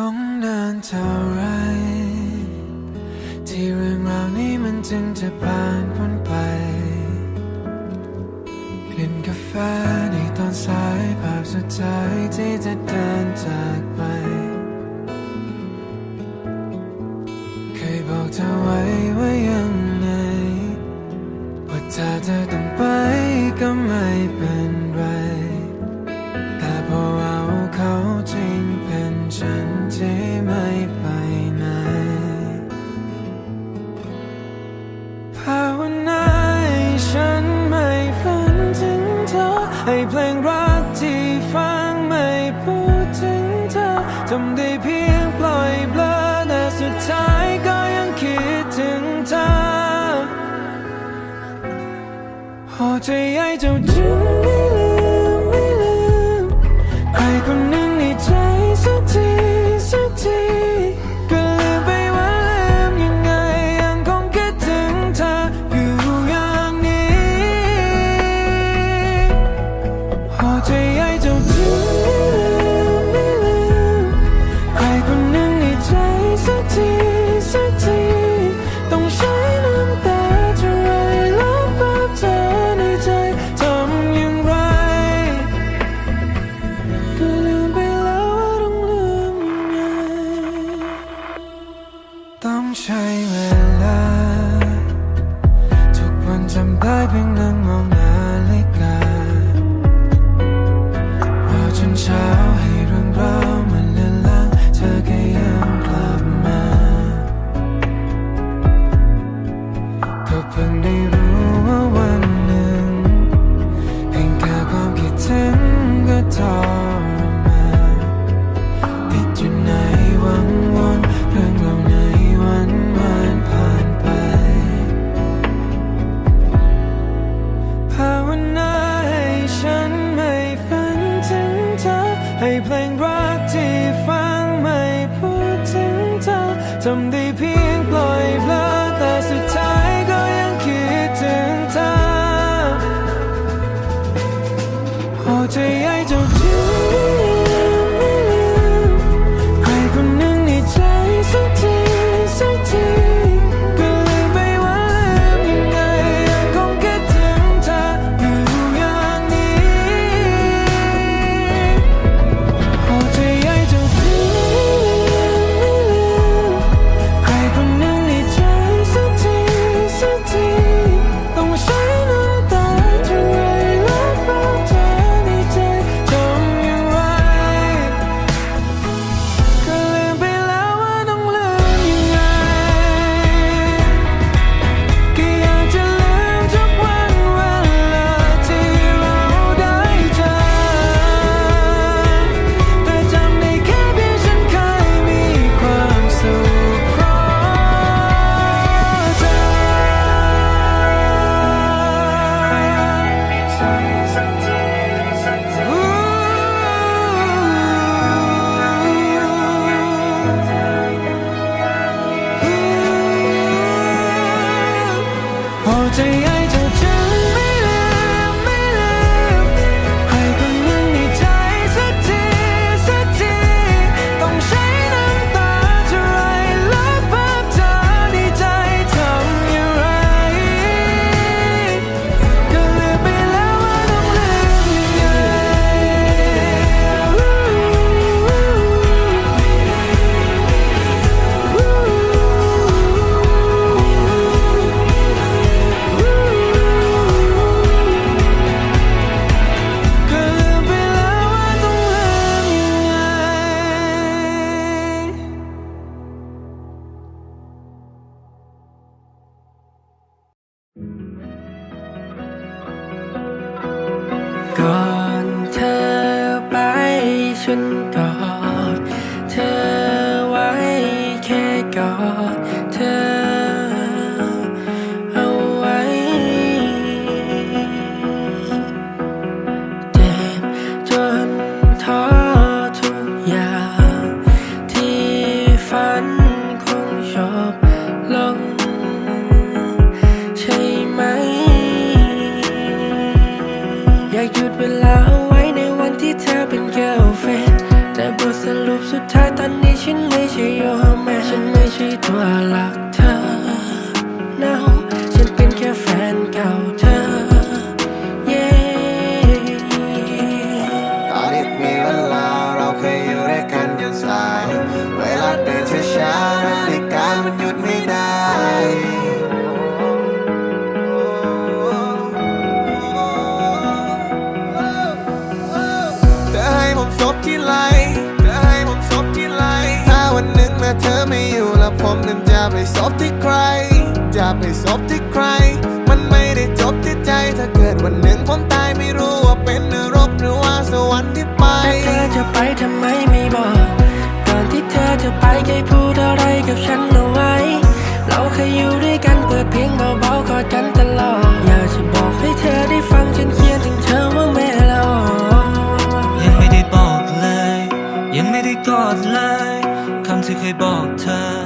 ต้องเดินเท่าไร ที่เรื่องราวนี้มันจึงจะผ่านพ้นไป กลิ่นกาแฟในตอนสายภาพสุดท้ายที่จะเดินจากไป เคยบอกเธอไว้ว่ายังไง ว่าเธอจะต้องไป อบลงใช่ไหม อยากหยุดเวลาเอาไว้ในวันที่เธอเป็น girlfriend แต่บทสรุปสุดท้ายตอนนี้ฉันไม่ใช่ your man ฉันไม่ใช่ตัวหลัก นั้นจะไปซบที่ใคร จะไปซบที่ใคร มันไม่ได้จบที่ใจ ถ้าเกิดวันหนึ่งผมตายไม่รู้ว่าเป็นนรกหรือว่าสวรรค์ที่ไปแต่เธอจะไปทำไมไม่บอก ก่อนที่เธอจะไปเคยพูดอะไรกับฉันเอาไว้ เราเคยอยู่ด้วยกันเปิดเพลงเบาๆกอดกันตลอด อยากจะบอกให้เธอได้ฟังฉันเขียนถึงเธอว่าแม่ละออยังไม่ได้บอกเลย ยังไม่ได้กอดเลยคำที่เคยบอกเธอ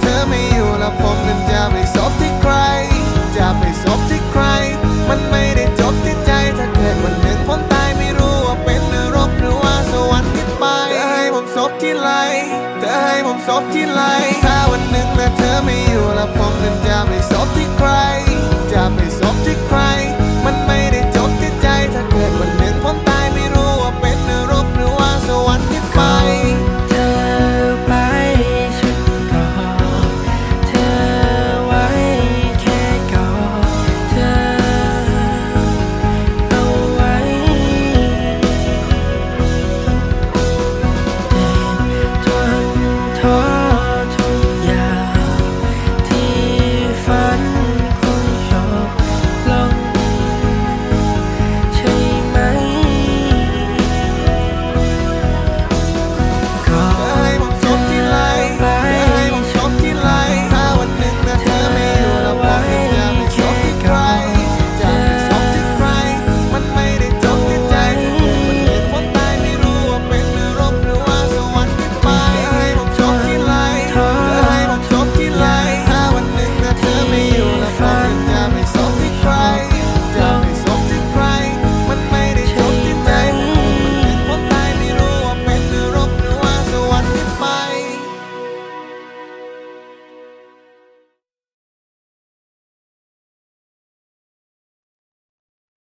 เธอไม่อยู่แล้วผมนั้นจะไปซบที่ใคร จะไปซบที่ใคร มันไม่ได้จบที่ใจถ้าเกิดวันหนึ่งผมตายไม่รู้ว่าเป็นนรกหรือว่าสวรรค์ที่ไปเธอให้ผมซบที่ไหลเธอให้ผมซบที่ไหลถ้าวันหนึ่งแม้เธอไม่อยู่แล้วผมนั้นจะไปซบที่ใคร จะไปซบที่ใคร มันไม่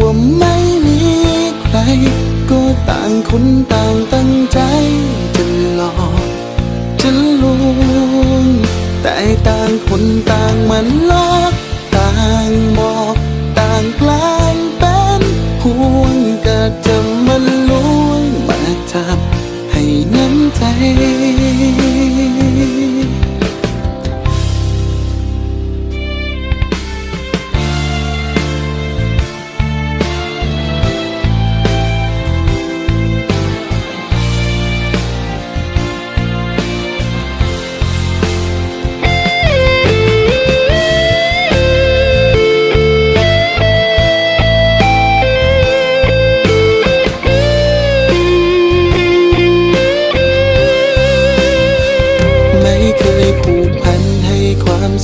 ว่าไม่มีใคร ก็ต่างคนต่างตั้งใจจะหลอกจะลวงแต่ต่างคนต่างมันหลอก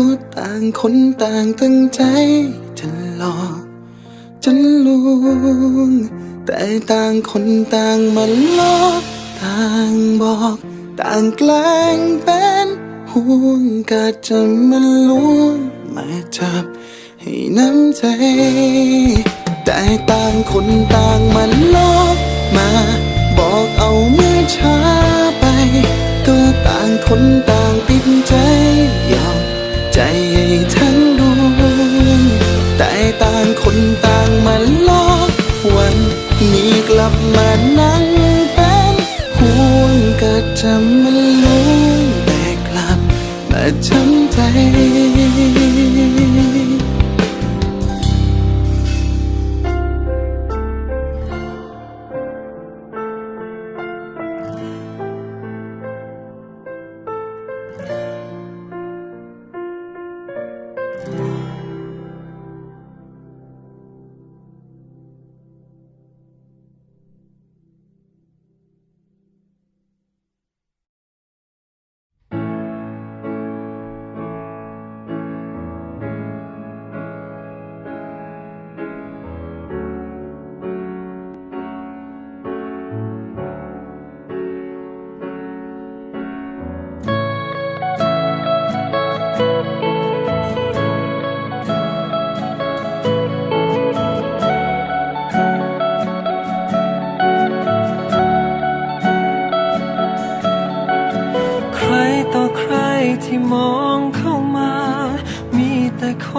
ก็ต่างคนต่างตั้งใจจะหลอกจะลวง แต่ต่างคนต่างมันลอกต่างบอก ต่างแกล้งเป็นห่วงกะจะมันลวงมาจับให้น้ำใจ แต่ต่างคนต่างมันลอกมา บอกเอาเมื่อช้าไป ก็ต่างคนต่าง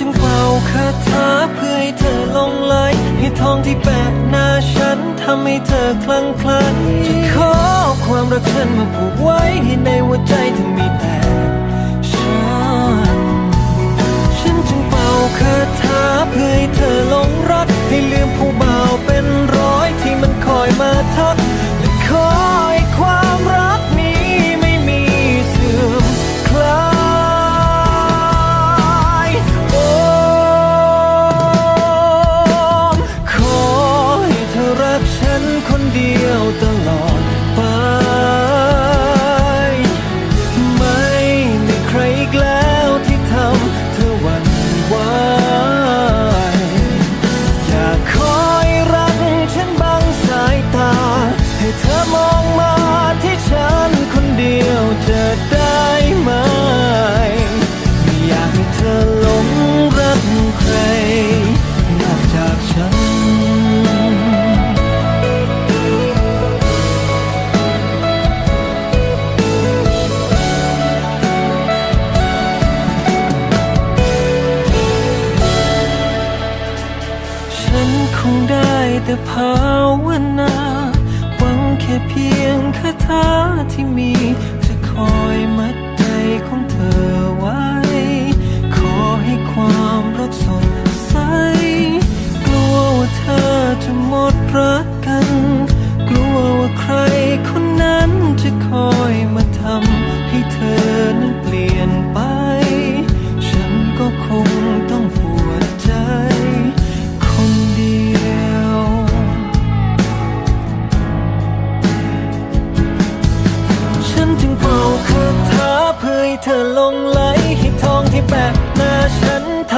จึงเป่าคาถาเพื่อให้เธอลงไหลให้ทองที่แปะหน้าฉันทำให้เธอคลั่งคล้จะขอความรักฉันมาผูกไว้ให้ในหัวใจเธอมีแต่ฉัน ฉันจึงเป่าคาถาเพื่อให้เธอลงรัก ให้ลืมผู้บ่าวเป็นร้อยที่มันคอย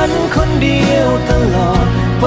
ฉันคนเดียวตลอดไป